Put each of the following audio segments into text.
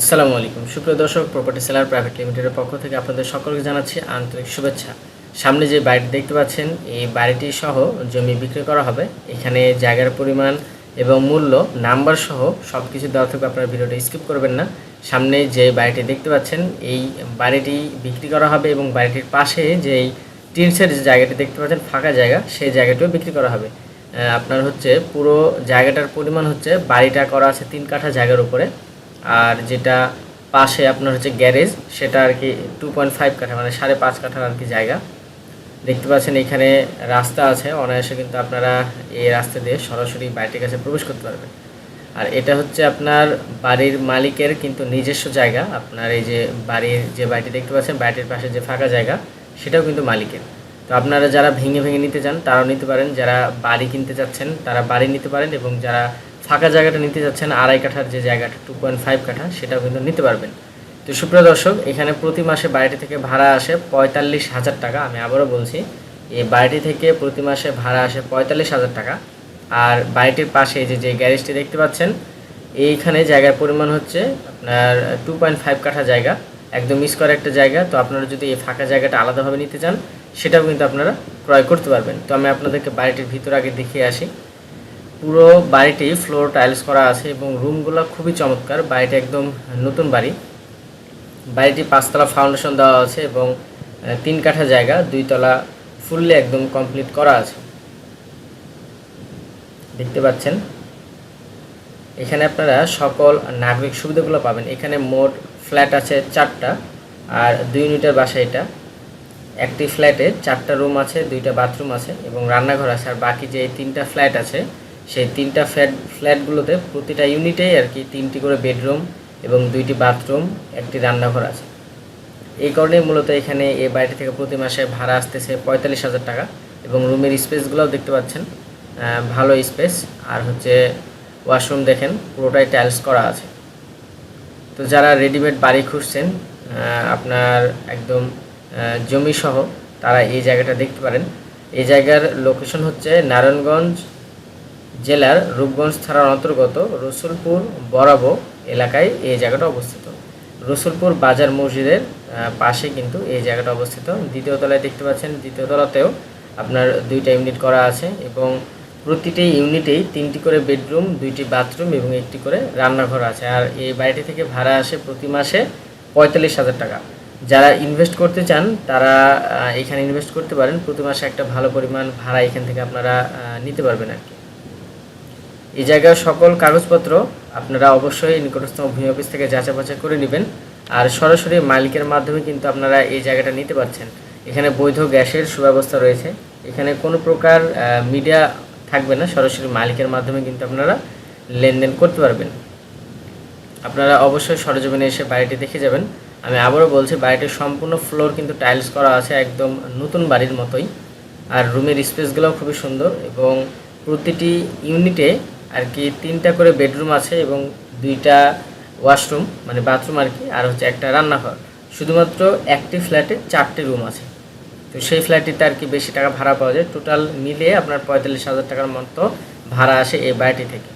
আসসালামু আলাইকুম। সুপ্রিয় দর্শক প্রপার্টি সেলার প্রাইভেট লিমিটেডের পক্ষ থেকে আপনাদের সকলকে জানাচ্ছি আন্তরিক শুভেচ্ছা। সামনে যে বাড়িটি দেখতে পাচ্ছেন, এই বাড়িটি সহ জমি বিক্রি করা হবে। এখানে জায়গার পরিমাণ এবং মূল্য, নাম্বার সহ সব কিছু দেওয়া থাকবে। আপনারা ভিডিওটা স্কিপ করবেন না। সামনে যে বাড়িটি দেখতে পাচ্ছেন, এই বাড়িটি বিক্রি করা হবে এবং বাড়িটির পাশে যেই টিনসের যে জায়গাটি দেখতে পাচ্ছেন, ফাঁকা জায়গা, সেই জায়গাটিও বিক্রি করা হবে। আপনার হচ্ছে পুরো জায়গাটার পরিমাণ হচ্ছে বাড়িটা করা আছে তিন কাঠা জায়গার উপরে। আর যেটা পাশে আপনার হচ্ছে গ্যারেজ, সেটা আর কি টু পয়েন্ট ফাইভ কাঠা মানে সাড়ে পাঁচ কাঠার আর কি জায়গা। দেখতে পাচ্ছেন এখানে রাস্তা আছে, অনায়াসে কিন্তু আপনারা এই রাস্তা দিয়ে সরাসরি বাড়িটির কাছে প্রবেশ করতে পারবেন। আর এটা হচ্ছে আপনার বাড়ির মালিকের কিন্তু নিজস্ব জায়গা, আপনার এই যে বাড়ির যে বাড়িটি দেখতে পাচ্ছেন, বাড়িটির পাশে যে ফাঁকা জায়গা, সেটাও কিন্তু মালিকের। তো আপনারা যারা ভেঙে ভেঙে নিতে চান, তারাও নিতে পারেন, যারা বাড়ি কিনতে চাচ্ছেন, তারা বাড়ি নিতে পারেন এবং যারা ফাঁকা জায়গাটা নিতে যাচ্ছেন আড়াই কাঠার যে জায়গাটা টু পয়েন্ট ফাইভ কাঠা, সেটাও কিন্তু নিতে পারবেন। তো সুপ্রিয় দর্শক, এখানে প্রতি মাসে বাড়িটি থেকে ভাড়া আসে পঁয়তাল্লিশ হাজার টাকা। আমি আবারও বলছি, এই বাড়িটি থেকে প্রতি মাসে ভাড়া আসে পঁয়তাল্লিশ হাজার টাকা। আর বাড়িটির পাশে যে যে গ্যারেজটি দেখতে পাচ্ছেন, এইখানে জায়গার পরিমাণ হচ্ছে আপনার টু পয়েন্ট ফাইভ কাঠা জায়গা, একদম মিস করা একটা জায়গা। তো আপনারা যদি এই ফাঁকা জায়গাটা আলাদাভাবে নিতে চান, সেটাও কিন্তু আপনারা ক্রয় করতে পারবেন। তো আমি আপনাদেরকে বাড়িটির ভিতর আগে দেখিয়ে আসি। পুরো বাড়িটি ফ্লোর টাইলস করা আছে এবং রুমগুলো খুবই চমৎকার। বাড়িটি একদম নতুন বাড়ি। বাড়িটি পাঁচতলা ফাউন্ডেশন দেওয়া আছে এবং তিন কাঠা জায়গা দুইতলা ফুললি একদম কমপ্লিট করা আছে। দেখতে পাচ্ছেন? এখানে আপনারা সকল নাগরিক সুবিধাগুলো পাবেন। এখানে মোট ফ্ল্যাট আছে চারটা আর দুই ইউনিটের বাসা এটা। একটি ফ্ল্যাটে চারটা রুম আছে, দুইটা বাথরুম আছে এবং রান্নাঘর আছে। আর বাকি যে তিনটা ফ্ল্যাট আছে সেই তিনটা ফ্ল্যাট, ফ্ল্যাটগুলোতে প্রতিটা ইউনিটেই আর কি তিনটি করে বেডরুম এবং দুইটি বাথরুম, একটি রান্নাঘর আছে। এই কারণেই মূলত এখানে এই বাড়িটি থেকে প্রতি মাসে ভাড়া আসতেছে পঁয়তাল্লিশ হাজার টাকা এবং রুমের স্পেসগুলোও দেখতে পাচ্ছেন। ভালো স্পেস। আর হচ্ছে ওয়াশরুম দেখেন, পুরোটাই টাইলস করা আছে। তো যারা রেডিমেড বাড়ি খুঁজছেন আপনার একদম জমি সহ তারা এই জায়গাটা দেখতে পারেন। এই জায়গার লোকেশন হচ্ছে নারায়ণগঞ্জ জেলার রূপগঞ্জ থানার অন্তর্গত রসুলপুর বরাবো এলাকায় এই জায়গাটা অবস্থিত। রসুলপুর বাজার মসজিদের পাশে কিন্তু এই জায়গাটা অবস্থিত। দ্বিতীয় তলায় দেখতে পাচ্ছেন, দ্বিতীয় তলাতেও আপনার দুইটা ইউনিট করা আছে এবং প্রতিটি ইউনিটেই তিনটি করে বেডরুম, দুইটি বাথরুম এবং একটি করে রান্নাঘর আছে। আর এই বাড়িটি থেকে ভাড়া আসে প্রতি মাসে পঁয়তাল্লিশ হাজার টাকা। যারা ইনভেস্ট করতে চান, তারা এখানে ইনভেস্ট করতে পারেন। প্রতি মাসে একটা ভালো পরিমাণ ভাড়া এখান থেকে আপনারা নিতে পারবেন আর কি। এই জায়গার সকল কাগজপত্র আপনারা অবশ্যই নিকটস্থ ভূমি অফিস থেকে যাচাই বাছাই করে নেবেন। আর সরাসরি মালিকের মাধ্যমে কিন্তু আপনারা এই জায়গাটা নিতে পারছেন। এখানে বৈধ গ্যাসের সুব্যবস্থা রয়েছে। এখানে কোনো প্রকার মিডিয়া থাকবে না। সরাসরি মালিকের মাধ্যমে কিন্তু আপনারা লেনদেন করতে পারবেন। আপনারা অবশ্যই সরজমিনে এসে বাড়িটি দেখে যাবেন। আমি আবারও বলছি, বাড়িটির সম্পূর্ণ ফ্লোর কিন্তু টাইলস করা আছে একদম নতুন বাড়ির মতোই। আর রুমের স্পেসগুলোও খুবই সুন্দর এবং প্রতিটি ইউনিটে আর কি তিনটা করে বেডরুম আছে এবং দুইটা ওয়াশরুম মানে বাথরুম আর কি, আর হচ্ছে একটা রান্নাঘর। শুধুমাত্র একটি ফ্ল্যাটে চারটি রুম আছে। তো সেই ফ্ল্যাটটিতে আর কি বেশি টাকা ভাড়া পাওয়া যায়। টোটাল মিলিয়ে আপনার পঁয়তাল্লিশ হাজার টাকার মতো ভাড়া আসে এই বাড়িটি থেকে।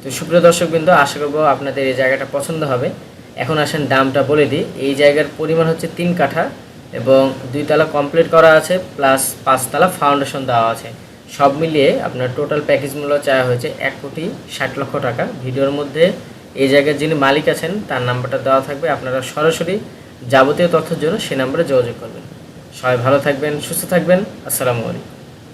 তো সুপ্রিয় দর্শকবৃন্দ, আশা করব আপনাদের এই জায়গাটা পছন্দ হবে। এখন আসেন দামটা বলে দিই। এই জায়গার পরিমাণ হচ্ছে তিন কাঠা এবং দুইতলা কমপ্লিট করা আছে, প্লাস পাঁচতলা ফাউন্ডেশন দেওয়া আছে। সব মিলিয়ে আপনার টোটাল প্যাকেজ মূল্য চাওয়া হয়েছে এক কোটি ষাট লক্ষ টাকা। ভিডিওর মধ্যে এই জায়গার যিনি মালিক আছেন, তার নাম্বারটা দেওয়া থাকবে। আপনারা সরাসরি যাবতীয় তথ্যের জন্য সে নাম্বারে যোগাযোগ করবেন। সবাই ভালো থাকবেন, সুস্থ থাকবেন। আসসালামু আলাইকুম।